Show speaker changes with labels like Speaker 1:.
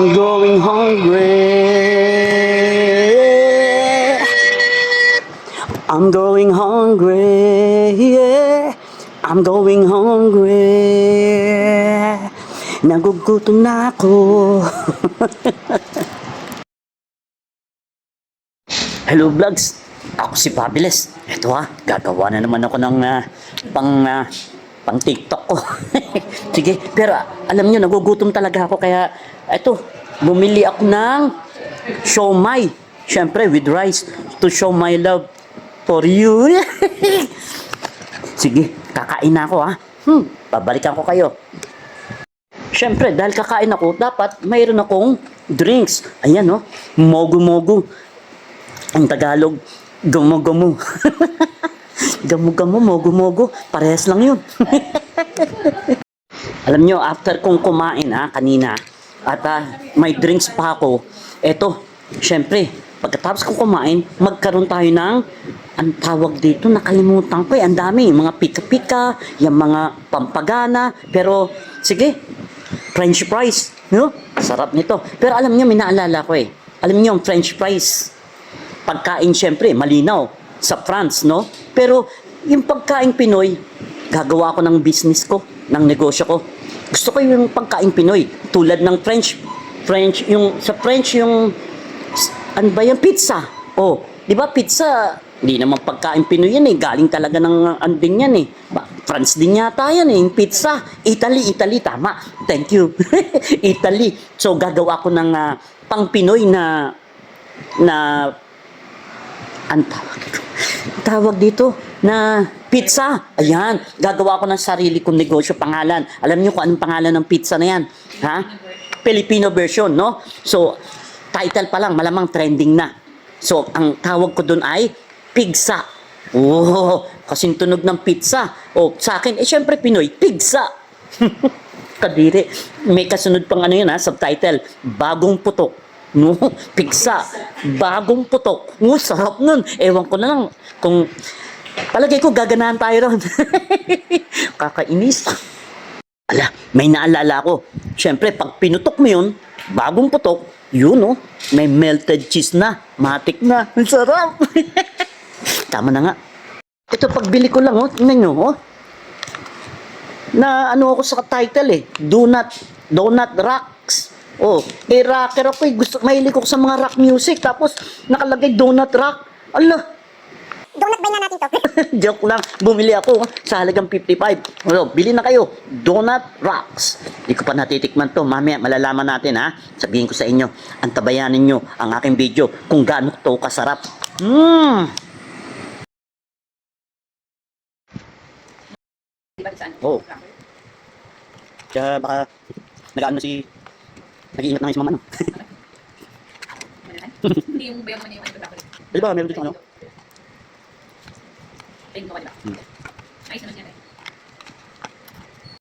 Speaker 1: I'm going hungry. I'm going hungry. Yeah. I'm going hungry. Nagugutom na ako. Hello vlogs. Ako si Pabiles. Ito ha, gagawa na naman ako ng ah, pang ah, pang TikTok ko. Sige, pero alam niyo nagugutom talaga ako kaya ito, bumili ako ng siomay. Siyempre with rice to show my love for you. Sige, kakain na ako ha. Hmm, babalikan ko kayo. Siyempre, dahil kakain ako, dapat mayroon akong drinks. Ayan, no? Mogu-mogu. Ang Tagalog, gumo-gumo. Gamu-gamu, mogu-mogu. Parehas lang yun. Alam nyo, after kong kumain ha, kanina, at ah, may drinks pa ako, eto, syempre, pagkatapos kong kumain, magkaroon tayo ng, ang tawag dito, nakalimutan ko eh, ang dami, mga pika-pika, yung mga pampagana, pero, sige, french fries, no? Sarap nito. Pero alam nyo, may naalala ko eh. Alam nyo, yung french fries, pagkain syempre, malinaw, sa France, no? Pero, yung pagkain Pinoy, gagawa ko ng business ko, ng negosyo ko. Gusto ko yung pagkain Pinoy, tulad ng French, French, yung, sa French, yung, ano ba yung pizza? Oh, di ba pizza, hindi naman pagkain Pinoy yan eh, galing talaga ng anding yan eh. Ba, France din yata yan eh, yung pizza. Italy, Italy, tama. Thank you. Italy. So, gagawa ko ng ah, pang Pinoy na, na, ang tawag dito? Tawag dito na pizza. Ayan, gagawa ko ng sarili kong negosyo pangalan. Alam niyo kung anong pangalan ng pizza na yan? Ha? Filipino version, no? So, title pa lang, malamang trending na. So, ang tawag ko doon ay pigsa. Oh, kasing tunog ng pizza. O, sa akin, eh, syempre Pinoy, pigsa. Kadiri. May kasunod pang ano yun ha, subtitle. Bagong putok. No, pigsa. Bagong putok. No, sarap nun. Ewan ko na lang kung palagay ko gaganahan tayo ron. Kakainis. Ala, may naalala ko. Siyempre, pag pinutok mo yun, bagong putok, yun oh, may melted cheese na. Matik na. Ang sarap. Tama na nga. Ito, pagbili ko lang, oh, tingnan nyo, oh. Na ano ako sa title eh, Donut, Donut Rocks. Oh, eh rocker ako eh. Gusto, mahilig ako sa mga rock music. Tapos, nakalagay Donut Rock. Ala,
Speaker 2: Donut buy na natin to.
Speaker 1: Joke lang. Bumili ako sa halagang 55. Ano, bili na kayo. Donut Rocks. Hindi ko pa natitikman to. Mamaya malalaman natin ha. Sabihin ko sa inyo. Antabayanin nyo ang aking video kung gaano to kasarap. Mmm. Oo. Kaya baka nag-ano si... Nag-iingat na ngayon si mama no?
Speaker 3: Hindi yung bayan mo na yung ano ba?
Speaker 1: Di ba meron dito ano?
Speaker 3: Tingin ko diba?
Speaker 1: Hmm.
Speaker 3: Ayos naman siya.